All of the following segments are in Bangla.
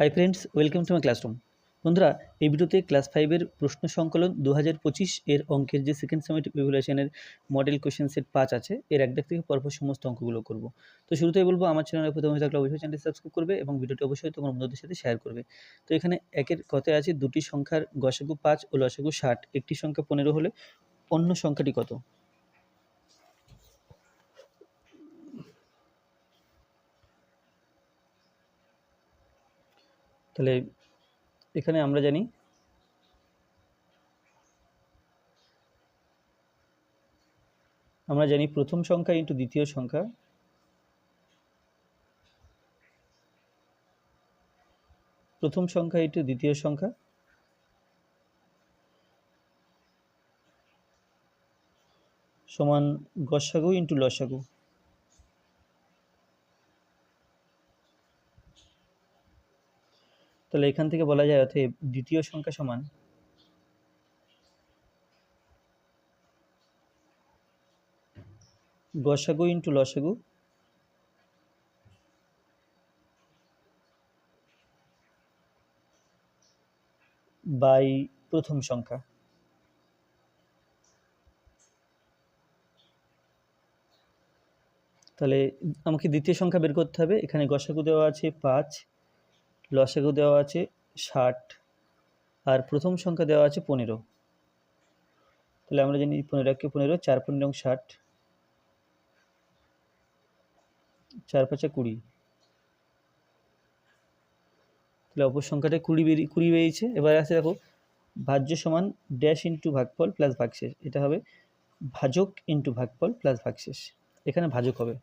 Hi friends welcome to my classroom বন্ধুরা, এই ভিডিওতে ক্লাস ফাইভের প্রশ্ন সংকলন দু হাজার পঁচিশ এর অঙ্কের যে সেকেন্ড সেমিস্টার ইভ্যালুয়েশনের মডেল কোশ্চেন সেট পাঁচ আছে, এর এক থেকে পরপর সমস্ত অঙ্কগুলো করব। তো শুরুতেই বলব, আমার চ্যানেলে প্রথম থাকলে অবশ্যই চ্যানেলটি সাবস্ক্রাইব করবে এবং ভিডিওটি অবশ্যই তোমার বন্ধুদের সাথে শেয়ার করবে। তো এখানে একের কথায় আছে দুটি সংখ্যার গসাগু পাঁচ ও লসাগু ষাট, একটি সংখ্যা পনেরো হলে অন্য সংখ্যাটি কত? তাহলে এখানে আমরা জানি আমরা জানি প্রথম সংখ্যা ইন্টু দ্বিতীয় সংখ্যা প্রথম সংখ্যা ইন্টু দ্বিতীয় সংখ্যা সমান গসাগু ইন্টু লসাগু। তাহলে এখান থেকে বলা যায় অতএব দ্বিতীয় সংখ্যা সমান গসাগু ইন্টু লসাগু বাই প্রথম সংখ্যা। তাহলে আমাকে দ্বিতীয় সংখ্যা বের করতে হবে। এখানে গসাগু দেওয়া আছে পাঁচ। লসাগু দেওয়া আছে ষাট, আর প্রথম সংখ্যা দেওয়া আছে পনেরো। তাহলে আমরা জানি পনেরো একে পনেরো, চার পনেরো ষাট, চার পাঁচে কুড়ি। তাহলে অপর সংখ্যাটা কুড়ি বেরিয়ে কুড়ি বেরিয়েছে। এবার আছে দেখো, ভাজ্য সমান ড্যাশ ইন্টু ভাগফল প্লাস ভাগশেষ। এটা হবে ভাজক ইন্টু ভাগফল প্লাস ভাগশেষ। এখানে ভাজক হবে।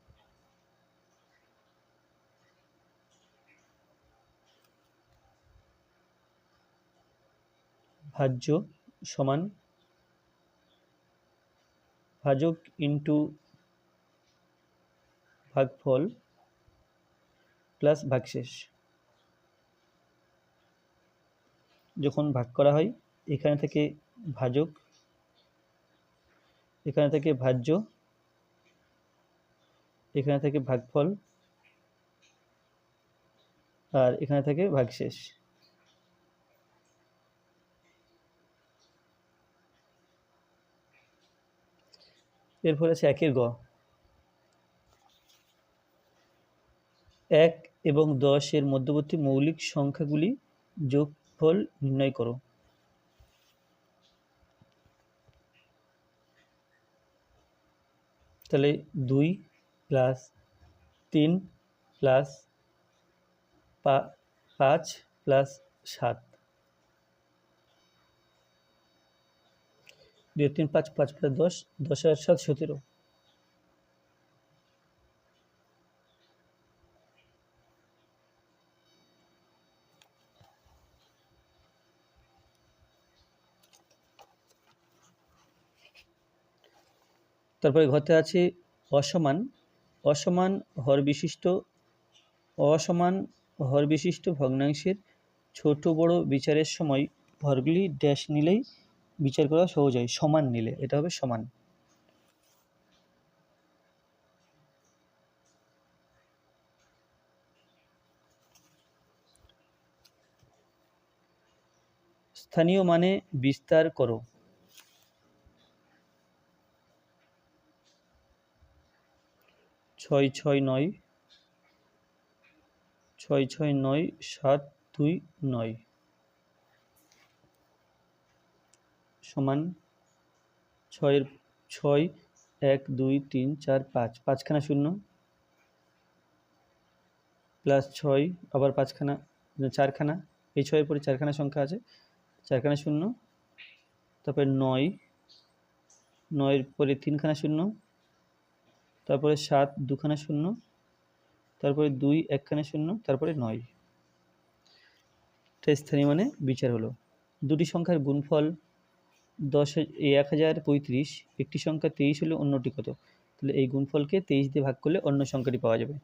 ভাজ্য সমান ভাজক ইন্টু ভাগফল প্লাস ভাগশেষ। যখন ভাগ করা হয়, এখানে থেকে ভাজক, এখানে থেকে ভাজ্য, এখানে থেকে ভাগফল, আর এখানে থেকে ভাগশেষ। এরপর আছে একের গ। এক এবং দশ এর মধ্যবর্তী মৌলিক সংখ্যাগুলি যোগফল নির্ণয় করো। তাহলে দুই প্লাস তিন প্লাস পাঁচ প্লাস সাত। দুই, তিন, পাঁচ পাঁচ প্লাস দশ দশ হাজার সাত সতেরো। তারপরে ঘরতে আছে অসমান। অসমান, হর বিশিষ্ট। অসমান, হর বিশিষ্ট ভগ্নাংশের ছোট বড় বিচারের সময় হরগুলি ড্যাশ নিলেই বিচার করা সহজ হয়, সমান নিলে। এটা হবে সমান। স্থানীয় মানে বিস্তার করো। ছয় ছয় নয়, ছয় ছয় নয়, সাত দুই নয়। সমান ছয়ের, ছয়, এক, দুই, তিন, চার, পাঁচ, পাঁচখানা শূন্য প্লাস ছয়, আবার পাঁচখানা চারখানা, এই ছয়ের পরে চারখানা সংখ্যা আছে, চারখানা শূন্য তারপরে নয়, নয়ের পরে তিনখানা শূন্য তারপরে সাত, দুখানা শূন্য তারপরে দুই, একখানা শূন্য তারপরে নয়। এটা স্থানীয় মানে বিচার হলো। দুটি সংখ্যার গুণফল দশ এক হাজার পঁয়ত্রিশ, একটি সংখ্যা তেইশ হলে অন্যটি কত? তাহলে এই গুণফলকে তেইশ দিয়ে ভাগ করলে অন্য সংখ্যাটি পাওয়া যাবে।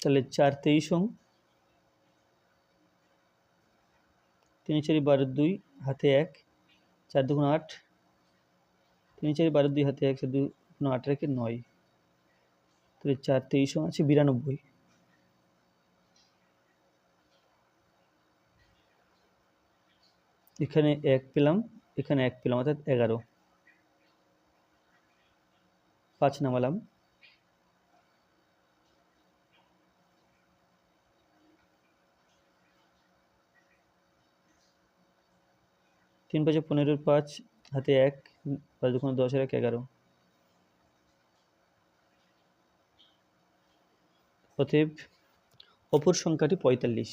তাহলে চার তেইশ তিন চারি বারো দুই হাতে এক, চার দুগুণ আট, তিন চারি বারো দুই হাতে এক, চার দুগুণ আট রেখে নয়। তাহলে চার তেইশ আছে বিরানব্বই। এখানে এক পেলাম, এখানে এক পেলাম, অর্থাৎ এগারো। পাঁচ নামালাম। তিন পাঁচে পনেরোর পাঁচ, হাতে এক, পাঁচ দুখানে দশ আর এক, এগারো। অতএব অপর সংখ্যাটি পঁয়তাল্লিশ।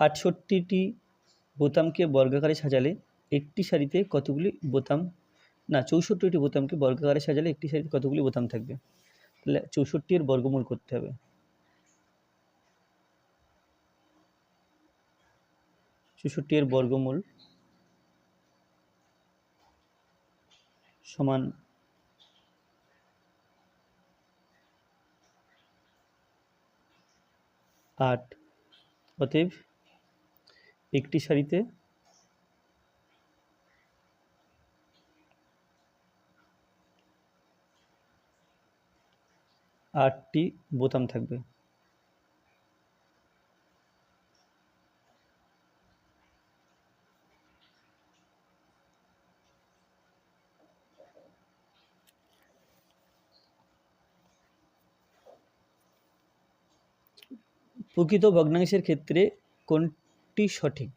আটষট্টিটি বোতামকে বর্গাকারে সাজালে একটি সারিতে কতগুলি বোতাম? না, চৌষট্টিটি বোতামকে বর্গাকারে সাজালে একটি সারিতে কতগুলি বোতাম থাকবে? তাহলে চৌষট্টি এর বর্গমূল করতে হবে। চৌষট্টি এর বর্গমূল সমান আট। অতএব একটি সারিতে আটটি বোতাম থাকবে। প্রকৃত ভগ্নাংশের ক্ষেত্রে কোনটি সঠিক।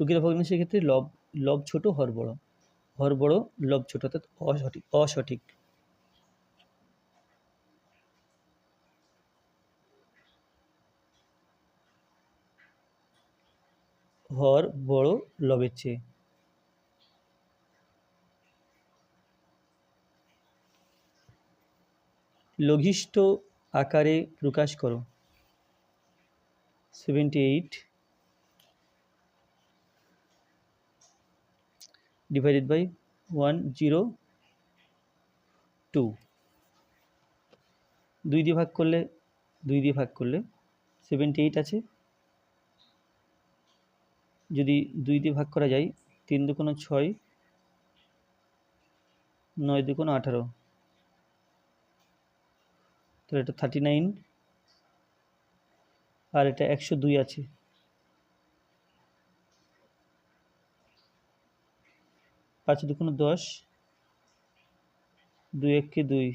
প্রকৃত ভগ্নাংশের ক্ষেত্রে লব লব ছোট, হর বড়। হর বড়, লব ছোট, অর্থাৎ অসঠিক অসঠিক। হর বড়, লবের চেয়ে। লঘিষ্ঠ আকারে প্রকাশ করো। Seventy eight divided by one zero two দুই দিয়ে ভাগ করলে, দুই দিয়ে ভাগ করলে সেভেন্টি এইট আছে। যদি দুই দিয়ে ভাগ করা যায়, তিন দুকোনো ছয়, নয় দুকোনো আঠারো। তাহলে এটা থার্টি নাইন আর এটা একশো দুই আছে। পাঁচ দুগুণ দশ, দুই এককে দুই,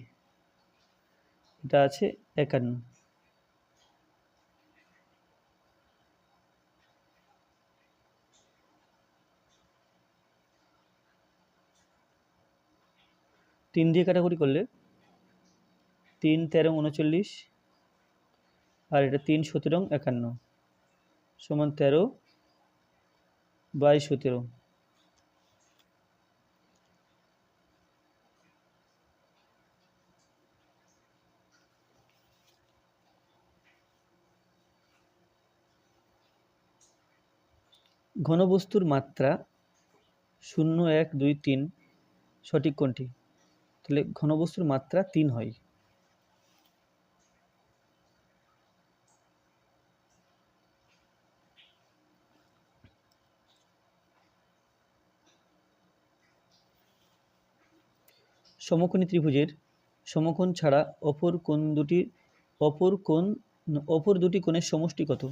এটা আছে একান্ন। তিন দিয়ে কাটাকুটি করলে তিন, তেরো, উনচল্লিশ আর এটা তিন সতেরো একান্ন। সমান তেরো বাই সতেরো। ঘনবস্তুর মাত্রা শূন্য এক দুই তিন সঠিক কোনটি? তাহলে ঘনবস্তুর মাত্রা তিন হয়। সমকোণী ত্রিভুজের সমকোণ ছাড়া অপর কোণ দুটি, অপর কোণ, অপর দুটি কোণের সমষ্টি কত?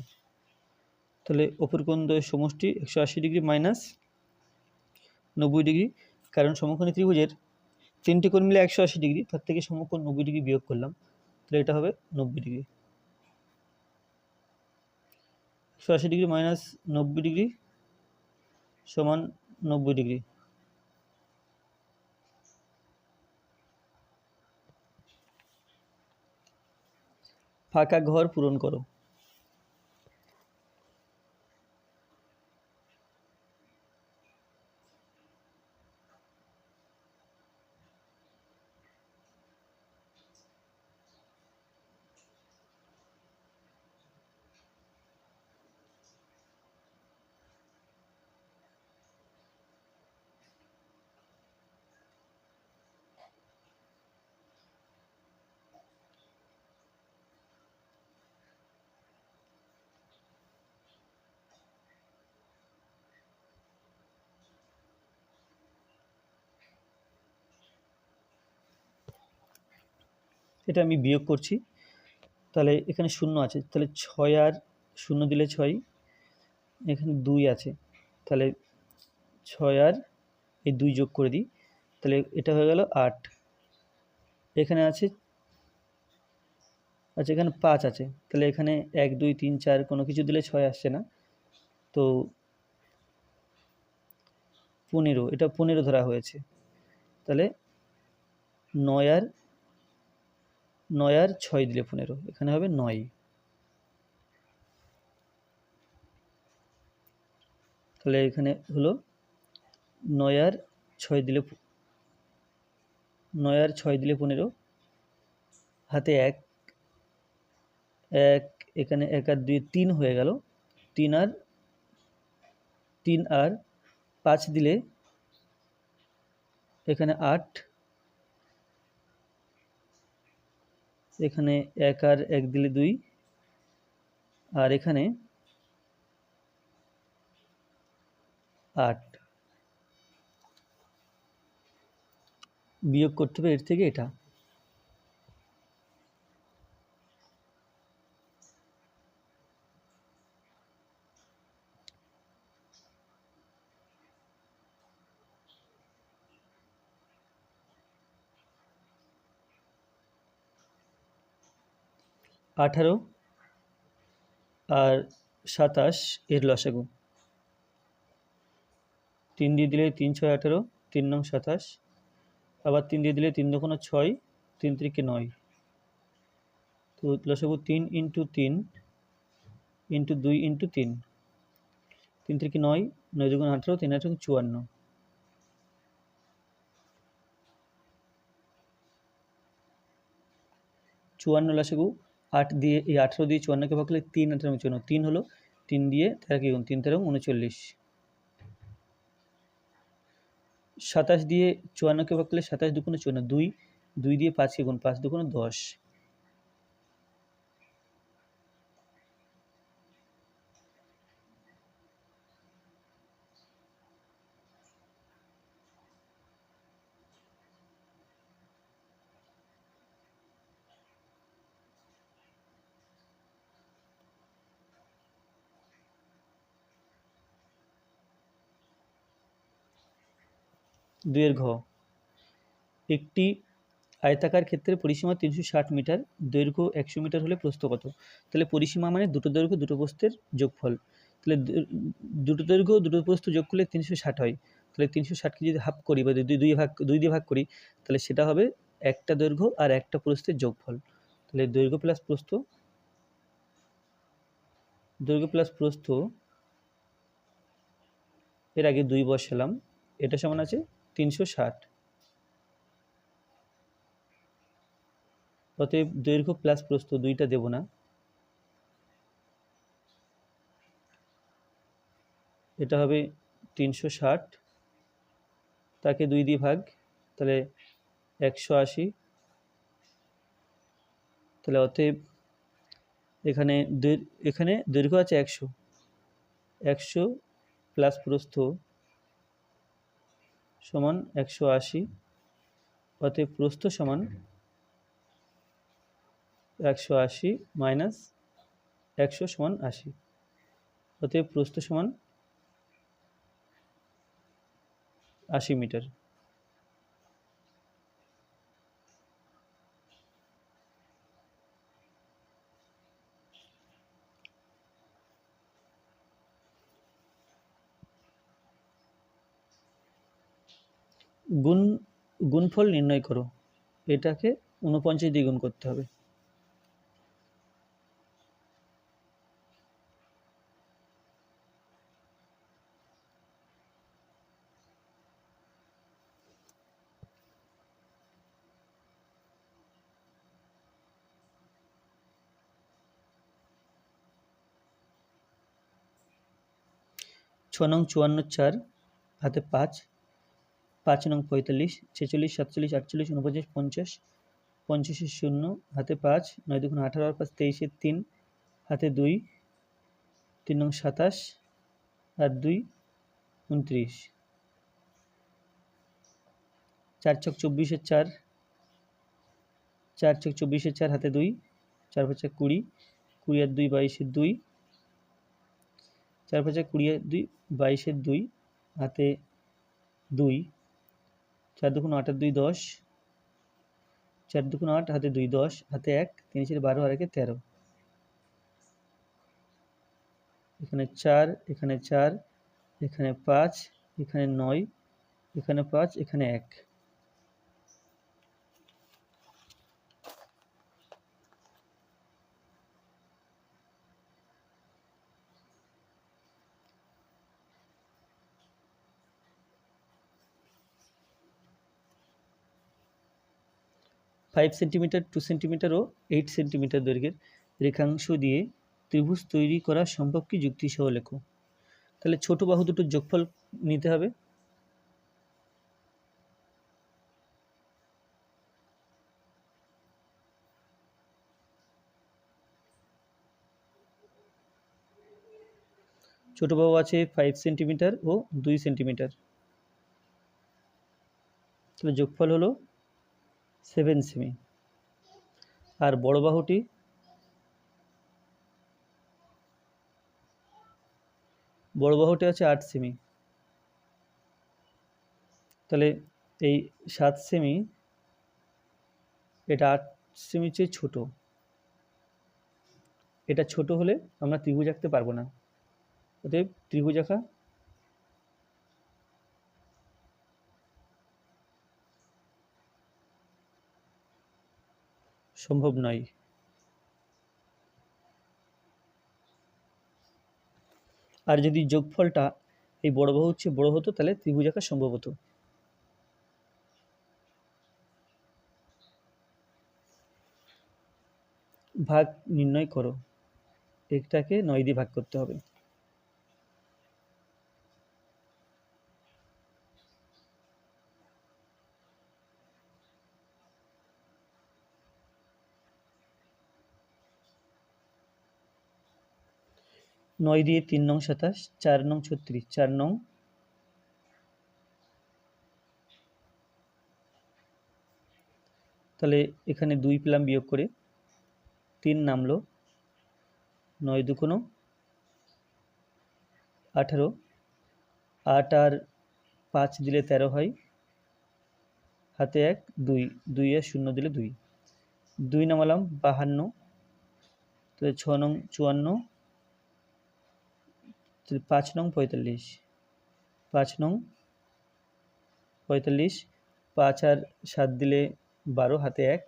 তাহলে অপর কোণ দ্বয়ের সমষ্টি একশো আশি ডিগ্রি মাইনাস নব্বই ডিগ্রি। কারণ সমকোণী ত্রিভুজের তিনটি কোণ মিলে একশো আশি ডিগ্রি, তার থেকে সমকোণ নব্বই ডিগ্রি বিয়োগ করলাম। তাহলে এটা হবে নব্বই ডিগ্রি। একশো আশি ডিগ্রি মাইনাস নব্বই ডিগ্রি সমান নব্বই ডিগ্রি। ফাঁকা ঘর পূরণ করো। এটা আমি বিয়োগ করছি। তাহলে এখানে শূন্য আছে। তাহলে ছয় আর শূন্য দিলে ছয়, এখানে দুই আছে। তাহলে ছয় আর এই দুই যোগ করে দিই, তাহলে এটা হয়ে গেল আট। এখানে আছে আচ্ছা এখানে পাঁচ আছে। তাহলে এখানে এক, দুই, তিন, চার কোনো কিছু দিলে ছয় আসছে না। তো পনেরো, এটা পনেরো ধরা হয়েছে। তাহলে নয় আর নয় আর ছয় দিলে পনেরো, এখানে হবে নয়। তাহলে এখানে হলো নয় আর ছয় দিলে নয় আর ছয় দিলে পনেরো, হাতে এক এক, এখানে এক আর দুই, তিন হয়ে গেল। তিন আর তিন আর পাঁচ দিলে এখানে আট এখানে এক আর এক দিলে দুই। আর এখানে আট। বিয়োগ করতে হবে এর থেকে এটা। আঠারো আর সাতাশ এর লসাগু তিন দিয়ে দিলে তিন ছয় আঠারো, তিন নং সাতাশ। আবার তিন দিয়ে দিলে তিন দোকানো ছয়, তিন তিরিকে নয়। তো লসাগু তিন ইন্টু তিন ইন্টু দুই ইন্টু তিন। তিন তিরিকে নয় নয় দুগুণ আঠারো, তিন আঠারো চুয়ান্ন। চুয়ান্ন লসাগু আট দিয়ে, এই আঠেরো দিয়ে চুয়ান্নকে ভাগ করলে তিন, আঠেরো চুয়ান্ন। তিন হলো তিন দিয়ে তেরো কি তিন, তেরো উনচল্লিশ। সাতাশ দিয়ে চুয়ান্নকে ভাগ করলে সাতাশ দুগুণে চুয়ান্ন, দুই। দুই দিয়ে পাঁচকে গুণ পাঁচ দুগুণে দশ। ঘ একটি আয়তাকার ক্ষেত্রে পরিসীমা তিনশো ষাট মিটার, দৈর্ঘ্য একশো মিটার হলে প্রস্থ কত? তাহলে পরিসীমা মানে দুটো দৈর্ঘ্য, দুটো প্রস্থের যোগফল। তাহলে দুটো দৈর্ঘ্য, দুটো প্রস্থ যোগ করলে তিনশো ষাট হয়। তাহলে তিনশো ষাটকে যদি হাফ করি বা দুই দুই ভাগ, দুই দিয়ে ভাগ করি, তাহলে সেটা হবে একটা দৈর্ঘ্য আর একটা প্রস্থের যোগফল। তাহলে দৈর্ঘ্য প্লাস প্রস্থ, দৈর্ঘ্য প্লাস প্রস্থ, এর আগে দুই বসালাম, এটা সমান আছে তিনশো ষাট। অতএব দৈর্ঘ্য প্লাস প্রস্থ দুইটা দেব না। এটা হবে তিনশো ষাট। তাকে দুই দিয়ে ভাগ, তাহলে একশো আশি। তাহলে অতএব এখানে এখানে দৈর্ঘ্য আছে একশো। একশো প্লাস প্রস্থ সমান একশো আশি, অতএব প্রস্থ সমান একশো আশি মাইনাস একশো সমান আশি। অতএব প্রস্থ সমান আশি মিটার। গুণ, গুণফল নির্ণয় করো। এটাকে উনপঞ্চাশ দিয়ে করতে হবে। ছ নং চুয়ান্ন চার, হাতে পাঁচ। পাঁচ নং পঁয়তাল্লিশ, ছেচল্লিশ, সাতচল্লিশ, আটচল্লিশ, উনপঞ্চাশ, পঞ্চাশ পঞ্চাশের শূন্য, হাতে পাঁচ, নয় দুগুণ আঠারো, আর পাঁচ তেইশের তিন, হাতে দুই, তিন নং সাতাশ, আর দুই, উনত্রিশ। চার ছক চব্বিশের চার চার ছক চব্বিশের চার, হাতে দুই, চার পাঁচা কুড়ি কুড়ি আর দুই বাইশের দুই, চার পাঁচা কুড়ি আর দুই বাইশের দুই, হাতে দুই চার দুগুণ আর দুই দশ। চার দুগুণ আট হাতে দুই দশ, হাতে এক, তিন চার বারো, আর একে তেরো। এখানে চার এখানে চার, এখানে পাঁচ, এখানে নয়, এখানে পাঁচ, এখানে এক। ফাইভ সেন্টিমিটার টু সেন্টিমিটার ও এইট সেন্টিমিটার দৈর্ঘ্যের রেখাংশ দিয়ে ত্রিভুজ তৈরি করা সম্ভব কি? যুক্তিসহ লেখো। তাহলে ছোট বাহু দুটোর যোগফল নিতে হবে। ছোট বাহু আছে ফাইভ সেন্টিমিটার ও দুই সেন্টিমিটার তাহলে যোগফল হলো সেভেন সেমি। আর বড় বাহুটি বড় বাহুটি আছে আট সেমি। তাহলে এই সাত সেমি, এটা আট সেমি চেয়ে ছোটো। এটা ছোট হলে আমরা ত্রিভুজ আঁকতে পারব না। অতএব ত্রিভুজ আঁকা সম্ভব নয়। আর যদি যোগফলটা এই বড় বাহু হচ্ছে বড় হতো, তাহলে ত্রিভুজ আঁকা সম্ভব হতো। ভাগ নির্ণয় করো। একটাকে নয় দিয়ে ভাগ করতে হবে। নয় দিয়ে তিন নং সাতাশ, চার নং ছত্রিশ, চার নং তাহলে এখানে দুই পেলাম বিয়োগ করে তিন নামলো নয় দুকোনো আঠারো, আট আর পাঁচ দিলে তেরো হয়, হাতে এক, দুই দুই আর শূন্য দিলে দুই। দুই নামালাম বাহান্ন, তাহলে ছ নং চুয়ান্ন পাঁচ নং পঁয়তাল্লিশ, পাঁচ নং পঁয়তাল্লিশ, পাঁচ আর সাত দিলে বারো, হাতে এক,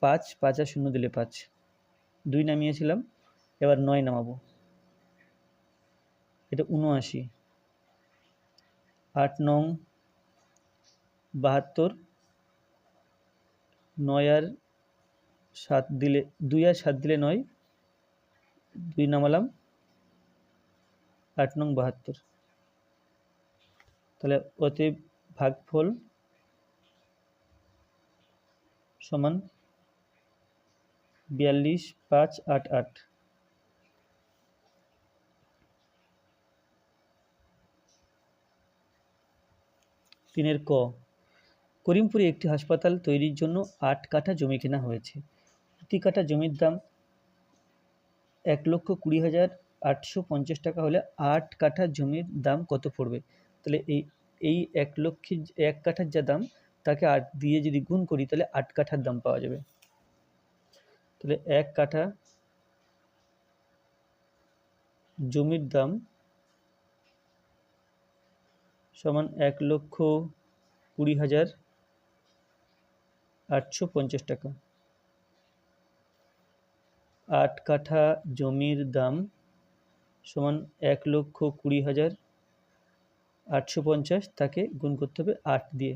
পাঁচ পাঁচ আর শূন্য দিলে পাঁচ। দুই নামিয়েছিলাম, এবার নয় নামাবো। এটা উনআশি আট নং বাহাত্তর, নয় আর সাত দিলে, দুই আর সাত দিলে নয়, দুই নামালাম। আট নং বাহাত্তর। তাহলে অতএব ভাগফল সমান বিয়াল্লিশ পাঁচ আট আট। তিনের ক, করিমপুরে একটি হাসপাতাল তৈরির জন্য আট কাঠা জমি কেনা হয়েছে। প্রতি কাঠা জমির দাম এক লক্ষ কুড়ি হাজার আটশো পঞ্চাশ টাকা হলে আট কাঠা জমির দাম কত পড়বে? তাহলে এই এই এক লক্ষের এক কাঠার যা দাম, তাকে আট দিয়ে যদি গুণ করি, তাহলে আট কাঠার দাম পাওয়া যাবে। তাহলে এক কাঠা জমির দাম সমান এক লক্ষ কুড়ি হাজার আটশো পঞ্চাশ টাকা। আট কাঠা জমির দাম সমান এক লক্ষ কুড়ি হাজার আটশো পঞ্চাশ তাকে গুণ করতে হবে আট দিয়ে।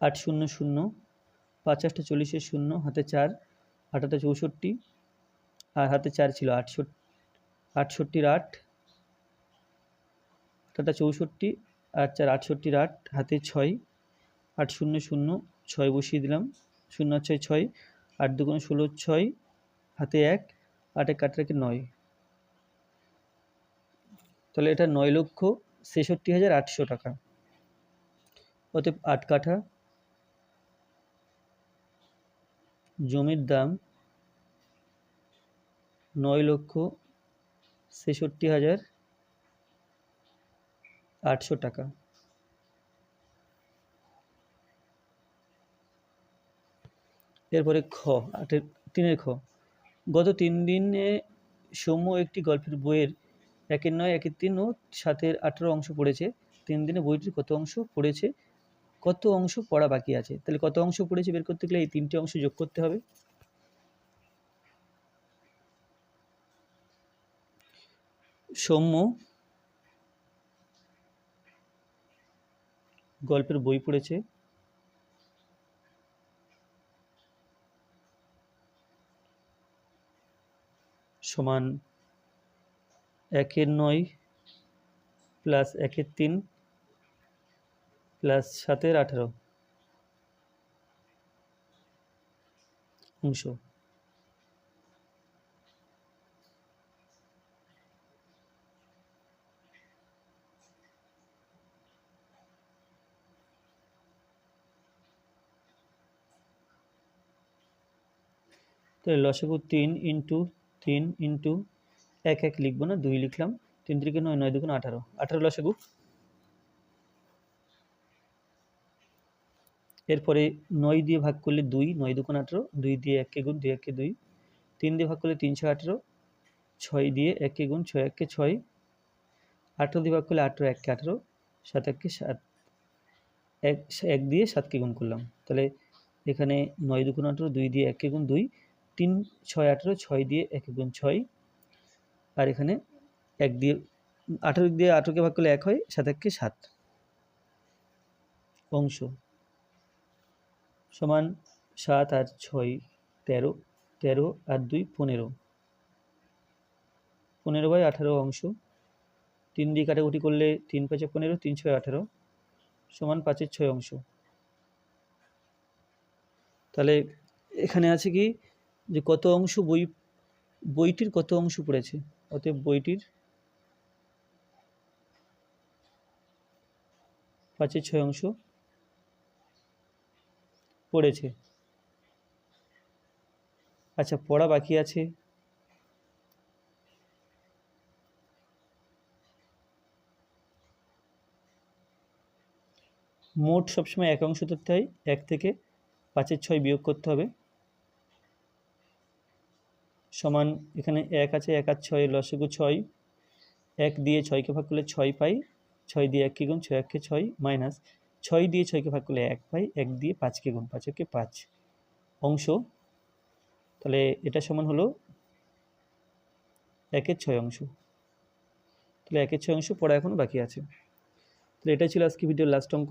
আট শূন্য শূন্য পাঁচ আটটা চল্লিশের শূন্য, হাতে চার আটাটা চৌষট্টি, আর হাতে চার ছিল আটষট্টি আটষট্টির আট। আটাটা চৌষট্টি আর চার আটষট্টির আট, হাতে ছয়, আট শূন্য শূন্য, ছয় বসিয়ে দিলাম, শূন্য ছয় ছয়, আট দুগুণ ষোলো ছয়, হাতে এক, আট এক কাট রেখে নয়। তাহলে এটা নয় লক্ষ ছেষট্টি হাজার আটশো টাকা। অতএব আট কাঠা। জমির দাম নয় লক্ষ ছেষট্টি হাজার আটশো টাকা। এরপরে খ, আটের, তিনের খ। গত তিন দিনে সৌম্য একটি গল্পের বইয়ের একের নয়, একের তিন ও সাতের আঠেরো অংশ পড়েছে। তিন দিনে বইটির কত অংশ পড়েছে, কত অংশ পড়া বাকি আছে? তাহলে কত অংশ পড়েছে বের করতে গেলে এই তিনটে অংশ যোগ করতে হবে। সৌম্য গল্পের বই পড়েছে। সমান একের নয় প্লাস একের তিন প্লাস সাতের আঠারো। অংশ। তাহলে লসাগু তিন ইন্টু তিন ইন্টু এক এক লিখব না, দুই লিখলাম। তিন তিরিকে নয় নয় দুগুণ আঠারো। আঠারো লসাগু এরপরে নয় দিয়ে ভাগ করলে দুই, নয় দুগুণ আঠারো, দুই দিয়ে এককে গুণ, দুই এককে দুই। তিন দিয়ে ভাগ করলে তিনশো আঠেরো, ছয় দিয়ে এককে গুণ, ছয় এককে ছয়। আঠেরো দিয়ে ভাগ করলে আঠেরো, এককে আঠেরো, সাত এককে সাত। এক এক দিয়ে সাতকে গুণ করলাম। তাহলে এখানে নয় দুগুণ আঠেরো, দুই দিয়ে এককে গুণ দুই তিন, ছয়, আঠেরো, ছয় দিয়ে এক গুণ ছয়। আর এখানে এক দিয়ে, আঠেরো দিয়ে আঠেরোকে ভাগ করলে এক হয়, সাত এককে সাত। অংশ। সমান সাত আর ছয় তেরো তেরো আর দুই পনেরো। পনেরো বাই আঠারো অংশ। তিন দিয়ে কাটাকুটি করলে তিন পাঁচে পনেরো, তিন ছয় আঠারো। সমান পাঁচের ছয় অংশ। তাহলে এখানে আছে কি? যে কত অংশ বই, বইটির কত অংশ পড়েছে? অতএব বইটির পাঁচের ছয় অংশ পড়েছে। আচ্ছা পড়া বাকি আছে? মোট সবসময় এক অংশ ধরতে হয়, এক থেকে পাঁচের ছয় বিয়োগ করতে হবে। সমান এখানে এক আছে, এক আর ছয় লসগু ছয়। এক দিয়ে ছয়কে ভাগ করলে ছয় পাই। ছয় দিয়ে এককে গুণ ছয় এককে ছয় মাইনাস ছয় দিয়ে ছয়কে ভাগ করলে এক পাই, এক দিয়ে পাঁচকে গুণ পাঁচ, একে পাঁচ। অংশ। তাহলে এটা সমান হলো একের ছয় অংশ। তাহলে একের ছয় অংশ পড়া এখনও বাকি আছে। তাহলে এটাই ছিল আজকে ভিডিওর লাস্ট অঙ্ক